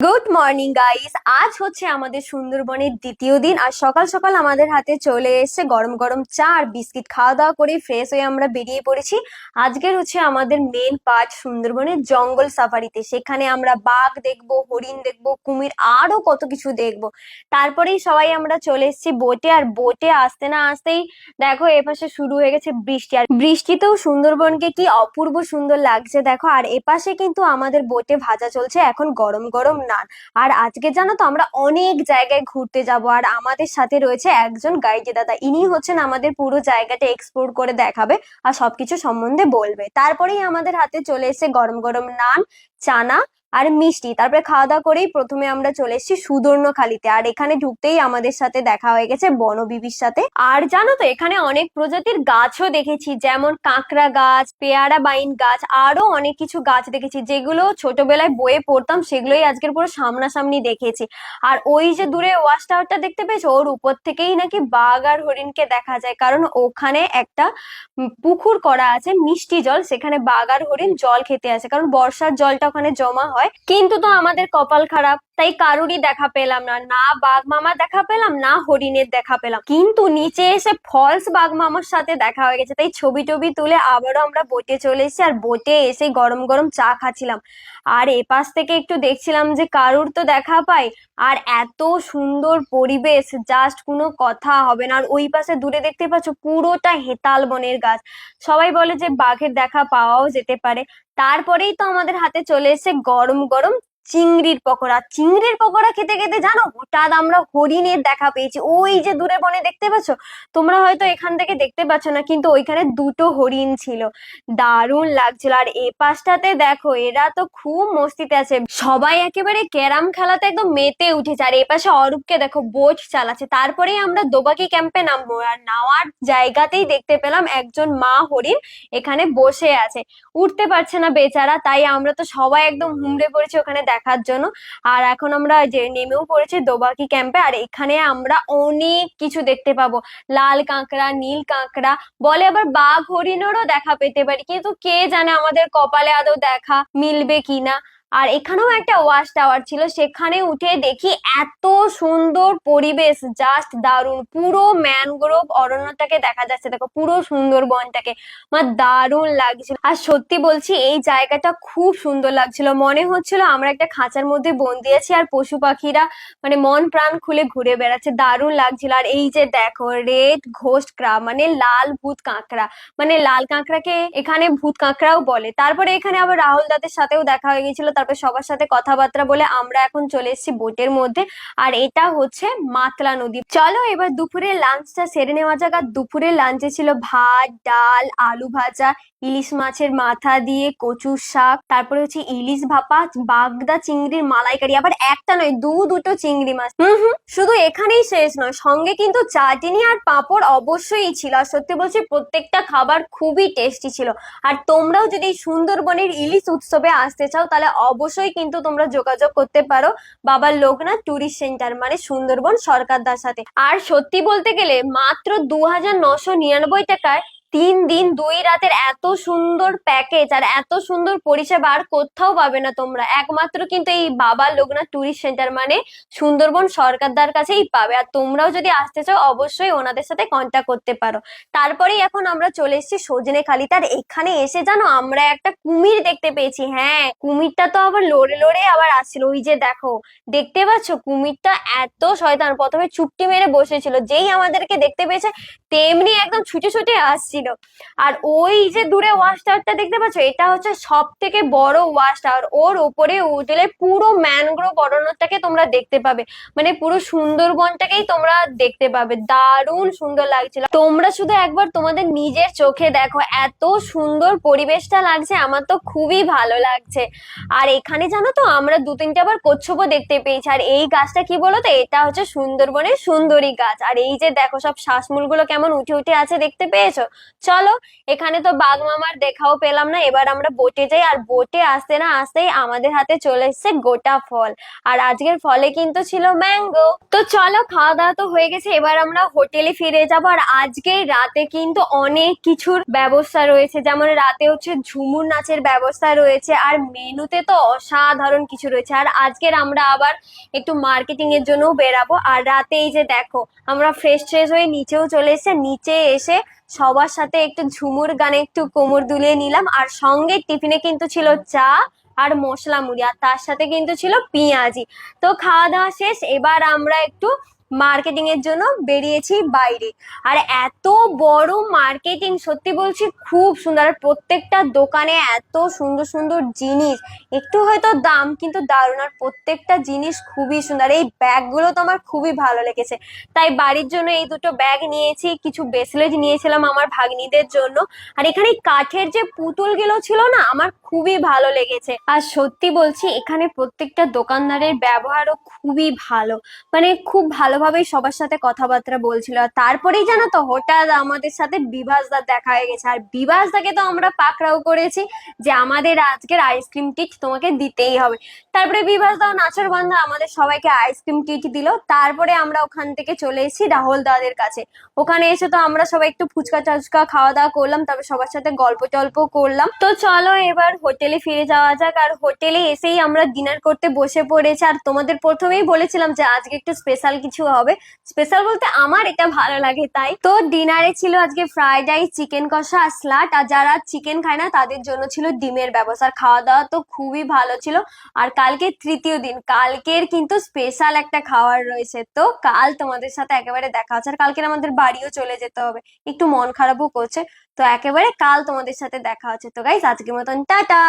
Good morning guys আজ হচ্ছে আমাদের সুন্দরবনের দ্বিতীয় দিন আর সকাল সকাল আমাদের হাতে চলে এসেছে গরম গরম চা আর বিস্কিট। খাওয়া দাওয়া করে ফ্রেশ হয়ে আমরা বেরিয়ে পড়েছি। আজকের হচ্ছে আমাদের মেন পার্ট সুন্দরবনের জঙ্গল সাফারিতে সেখানে আমরা বাঘ দেখব, হরিণ দেখব, কুমির, আরও কত কিছু দেখব। তারপরেই সবাই আমরা চলে এসেছি বোটে আর বোটে আসতে না আসতেই দেখো এপাশে শুরু হয়ে গেছে বৃষ্টি। আর বৃষ্টিতেও সুন্দরবনকে কি অপূর্ব সুন্দর লাগছে দেখো। আর এপাশে কিন্তু আমাদের বোটে ভাজা চলছে। এখন গরম গরম নান। আর আজকে জানো তো আমরা অনেক জায়গায় ঘুরতে যাব আর আমাদের সাথে রয়েছে একজন গাইডে দাদা। ইনি হচ্ছেন আমাদের পুরো জায়গাটা এক্সপ্লোর করে দেখাবে আর সবকিছু সম্বন্ধে বলবে। তারপরেই আমাদের হাতে চলে এসে গরম গরম নান, চানা আর মিষ্টি। তারপরে খাওয়া দাওয়া করেই প্রথমে আমরা চলে এসেছি সুদর্ণখালিতে। আর এখানে ঢুকতেই আমাদের সাথে দেখা হয়ে গেছে বনবিবির সাথে। আর জানো তো, এখানে অনেক প্রজাতির গাছও দেখেছি, যেমন কাঁকড়া গাছ, পেয়ারা বাইন গাছ আরও অনেক কিছু গাছ দেখেছি, যেগুলো ছোটবেলায় বইয়ে পড়তাম, সেগুলোই আজকের পুরো সামনাসামনি দেখেছি। আর ওই যে দূরে ওয়াচ টাওয়ারটা দেখতে পেয়েছ? ওর উপর থেকেই নাকি বাঘ আর হরিণকে দেখা যায়, কারণ ওখানে একটা পুকুর করা আছে, মিষ্টি জল, সেখানে বাঘ আর হরিণ জল খেতে আসে, কারণ বর্ষার জলটা ওখানে জমা হয়। কিন্তু তো আমাদের কপাল খারাপ। তাই কারুরই দেখা পেলাম না না বাঘ মামা দেখা পেলাম, না হরিণের দেখা পেলাম। কিন্তু নিচে এসে ফলস বাঘ মামার সাথে দেখা হয়ে গেছে। তাই ছবি টবি তুলে আবারও আমরা বোটে চলে এসেছি আর বোটে এসে গরম গরম চা খাচ্ছিলাম। আর এপাশ থেকে একটু দেখছিলাম যে কারুর তো দেখা পাই, আর এত সুন্দর পরিবেশ জাস্ট কোনো কথা হবে না। আর ওই পাশে দূরে দেখতে পাচ্ছ পুরোটা হেতাল বনের গাছ। সবাই বলে যে বাঘের দেখা পাওয়াও যেতে পারে। তারপরেই তো আমাদের হাতে চলে এসে গরম গরম চিংড়ির পকোড়া। চিংড়ির পকোড়া খেতে খেতে জানো, হঠাৎ আমরা হরিণের দেখা পেয়েছি। ওই যে দূরে বনে দেখতে পাচ্ছ? তোমরা হয়তো এখান থেকে দেখতে পাচ্ছ না, কিন্তু ওইখানে দুটো হরিণ ছিল। দারুণ লাগছিল। আর এ পাশটাতে দেখো, এরা তো খুব মস্তিতে আছে। সবাই একেবারে ক্যারাম খেলাতে একদম মেতে উঠেছে। আর এ পাশে অরূপকে দেখো, বোট চালাচ্ছে। তারপরেই আমরা দোবাকি ক্যাম্পে নামবো। আর নাওয়ার জায়গাতেই দেখতে পেলাম একজন মা হরিণ এখানে বসে আছে। উঠতে পারছে না বেচারা, তাই আমরা তো সবাই একদম হুমড়ে পড়েছি ওখানে দেখার জন্য। আর এখন আমরা যে নেমেও পড়েছি দোবাকি ক্যাম্পে আর এখানে আমরা অনেক কিছু দেখতে পাবো। লাল কাঁকড়া, নীল কাঁকড়া, বলে আবার বাঘ হরিণেরও দেখা পেতে পারি। কিন্তু কে জানে আমাদের কপালে আদৌ দেখা মিলবে কিনা? আর এখানেও একটা ওয়াচ টাওয়ার ছিল, সেখানে উঠে দেখি এত সুন্দর পরিবেশ জাস্ট দারুণ। পুরো ম্যানগ্রোভ অরণ্যটাকে দেখা যাচ্ছে, দেখো পুরো সুন্দরবনটাকে। আমার দারুণ লাগছিল। আর সত্যি বলছি, এই জায়গাটা খুব সুন্দর লাগছিল। মনে হচ্ছিল আমরা একটা খাঁচার মধ্যে বন্দি আছি আর পশু পাখিরা মানে মন প্রাণ খুলে ঘুরে বেড়াচ্ছে। দারুণ লাগছিল। আর এই যে দেখো রেড ঘোস্ট ক্রা মানে লাল ভূত কাঁকড়া। মানে লাল কাঁকড়াকে এখানে ভূত কাঁকড়াও বলে। তারপরে এখানে আবার রাহুল দাদের সাথেও দেখা হয়ে গেছিল তারপর সবার সাথে কথাবার্তা বলে আমরা এখন চলে এসেছি বোটের মধ্যে। আর এটা হচ্ছে মাতলা নদী। চলো এবার দুপুরের লাঞ্চটা সেরে নেওয়া যাক। আর দুপুরের লাঞ্চে ছিল ভাত, ডাল, আলু ভাজা, ইলিশ মাছের মাথা দিয়ে কচুর শাক, তারপরে হচ্ছে ইলিশ ভাপা, বাগদা চিংড়ির মালাইকারি। আবার একটা নয়, দু দুটো চিংড়ি মাছ। হুম হুম, শুধু এখানেই শেষ নয়, সঙ্গে কিন্তু চাটনি আর পাঁপড় অবশ্যই ছিল। আর সত্যি বলছি, প্রত্যেকটা খাবার খুবই টেস্টি ছিল। আর তোমরাও যদি সুন্দরবনের ইলিশ উৎসবে আসতে চাও, তাহলে অবশ্যই কিন্তু তোমরা যোগাযোগ করতে পারো বাবার লোকনাথ ট্যুরিস্ট সেন্টার মানে সুন্দরবন সরকারদার সাথে। আর সত্যি বলতে গেলে মাত্র দু হাজার নশো নিরানব্বই টাকায় তিন দিন দুই রাতের এত সুন্দর প্যাকেজ আর এত সুন্দর পরিষেবা আর কোথাও পাবে না তোমরা। একমাত্র কিন্তু এই বাবা লোকনাথ ট্যুরিস্ট সেন্টার মানে সুন্দরবন সরকারদার কাছেই পাবে। আর তোমরাও যদি আসতে চাও, অবশ্যই ওনাদের সাথে কন্ট্যাক্ট করতে পারো। তারপরেই এখন আমরা চলে এসেছি সজনে খালিতে আর এখানে এসে জানো, আমরা একটা কুমির দেখতে পেয়েছি। হ্যাঁ কুমিরটা তো আবার লড়ে লড়ে আবার আসছিল। ওই যে দেখো, দেখতে পাচ্ছ? কুমিরটা এত শয়তান। প্রথমে চুপটি মেরে বসেছিল। যেই আমাদেরকে দেখতে পেয়েছে, তেমনি একদম ছুটে ছুটে আসছিল আর ওই যে দূরে ওয়াচ টাওয়ারটা দেখতে পাচ্ছ, এটা হচ্ছে সব থেকে বড় ওয়াচ টাওয়ার ওর উপরে উঠলে পুরো ম্যানগ্রোভ অরণ্যটাকে তোমরা দেখতে পাবে। মানে পুরো সুন্দরবনটাকেই তোমরা দেখতে পাবে। দারুণ সুন্দর লাগছিল। তোমরা শুধু একবার তোমাদের নিজের চোখে দেখো। এত সুন্দর পরিবেশটা লাগছে, আমার তো খুবই ভালো লাগছে। আর এখানে জানো তো, আমরা দু তিনটে আবার কচ্ছপও দেখতে পেয়েছি। আর এই গাছটা কি বলো তো এটা হচ্ছে সুন্দরবনের সুন্দরী গাছ। আর এই যে দেখো, সব শ্বাসমূলগুলো কেমন উঠে উঠে আছে দেখতে পেয়েছ? চলো, এখানে তো বাঘ মামার দেখাও পেলাম না, এবার আমরা বোটে যাই, আর বোটে আসতে না আসতেই আমাদের হাতে চলে এসেছে গোটা ফল। আর আজকের ফলে কিন্তু ছিল ম্যাঙ্গো। তো চলো খাওয়া দাওয়া তো হয়ে গেছে, এবার আমরা হোটেলে ফিরে যাব, আর আজকে রাতে কিন্তু অনেক কিছুর ব্যবস্থা রয়েছে। যেমন রাতে হচ্ছে ঝুমুর নাচের ব্যবস্থা রয়েছে, আর মেনুতে তো অসাধারণ কিছু রয়েছে। আর আজকের আমরা আবার একটু মার্কেটিং এর জন্য বেরাবো। আর রাতে এই যে দেখো, আমরা ফ্রেশ ট্রেশ হয়ে নিচেও চলে এসে নিচে এসে সবার সাথে একটু ঝুমুর গানে একটু কোমর দুলিয়ে নিলাম, আর সঙ্গে টিফিনে কিন্তু ছিল চা আর মশলা মুড়ি আর তার সাথে কিন্তু ছিল পেঁয়াজি। তো খাওয়া দাওয়া শেষ, এবার আমরা একটু মার্কেটিং এর জন্য বেরিয়েছি বাইরে। আর এত বড় মার্কেটিং সত্যি বলছি, খুব সুন্দর। আর প্রত্যেকটা দোকানে এত সুন্দর সুন্দর জিনিস। একটু হয়তো দাম কিন্তু দারুণ, আর প্রত্যেকটা জিনিস খুবই সুন্দর। এই ব্যাগগুলো তো আমার খুবই ভালো লেগেছে। তাই বাড়ির জন্য এই দুটো ব্যাগ নিয়েছি, কিছু ব্রেসলেট নিয়েছিলাম আমার ভাগ্নিদের জন্য। আর এখানে কাঠের যে পুতুলগুলো ছিল না, আমার খুবই ভালো লেগেছে। আর সত্যি বলছি, এখানে প্রত্যেকটা দোকানদারের ব্যবহারও খুবই ভালো। মানে খুব ভালোভাবেই সবার সাথে কথাবার্তা বলছিল। আর তারপরেই জানো তো, হঠাৎ আমাদের সাথে বিভাসদার দেখা হয়ে গেছে। আর বিভাসদাকে তো আমরা পাকড়াও করেছি যে আমাদের আজকের আইসক্রিম কিট তোমাকে দিতেই হবে। তারপরে বিভাসদাও নাচের বান্ধা আমাদের সবাইকে আইসক্রিম কিট দিল। তারপরে আমরা ওখান থেকে চলে এসেছি রাহুল দাদের কাছে। ওখানে এসে তো আমরা সবাই একটু ফুচকা টাচকা খাওয়া দাওয়া করলাম, তারপর সবার সাথে গল্প টল্প করলাম। তো চলো এবার হোটেলে ফিরে যাওয়া যাক। আর হোটেলে এসেই আমরা ডিনার করতে বসে পড়েছি। আর তোমাদের প্রথমেই বলেছিলাম যে আজকে একটু স্পেশাল কিছু হবে। স্পেশাল বলতে আমার এটা ভালো লাগে, তাই। তো ডিনারে ছিল আজকে ফ্রাইড রাইস চিকেন কষা আর স্লাট আর যারা চিকেন খায় না, তাদের জন্য ছিল ডিমের ব্যবস্থা। আর খাওয়া দাওয়া তো খুবই ভালো ছিল। আর কালকে তৃতীয় দিন, কালকের কিন্তু স্পেশাল একটা খাবার রয়েছে। তো কাল তোমাদের সাথে একেবারে দেখা হচ্ছে। আর কালকের আমাদের বাড়িও চলে যেতে হবে। একটু মন খারাপও করছে। তো একেবারে কাল তোমাদের সাথে দেখা হচ্ছে। তো গাইস আজকের মতন, টাটা!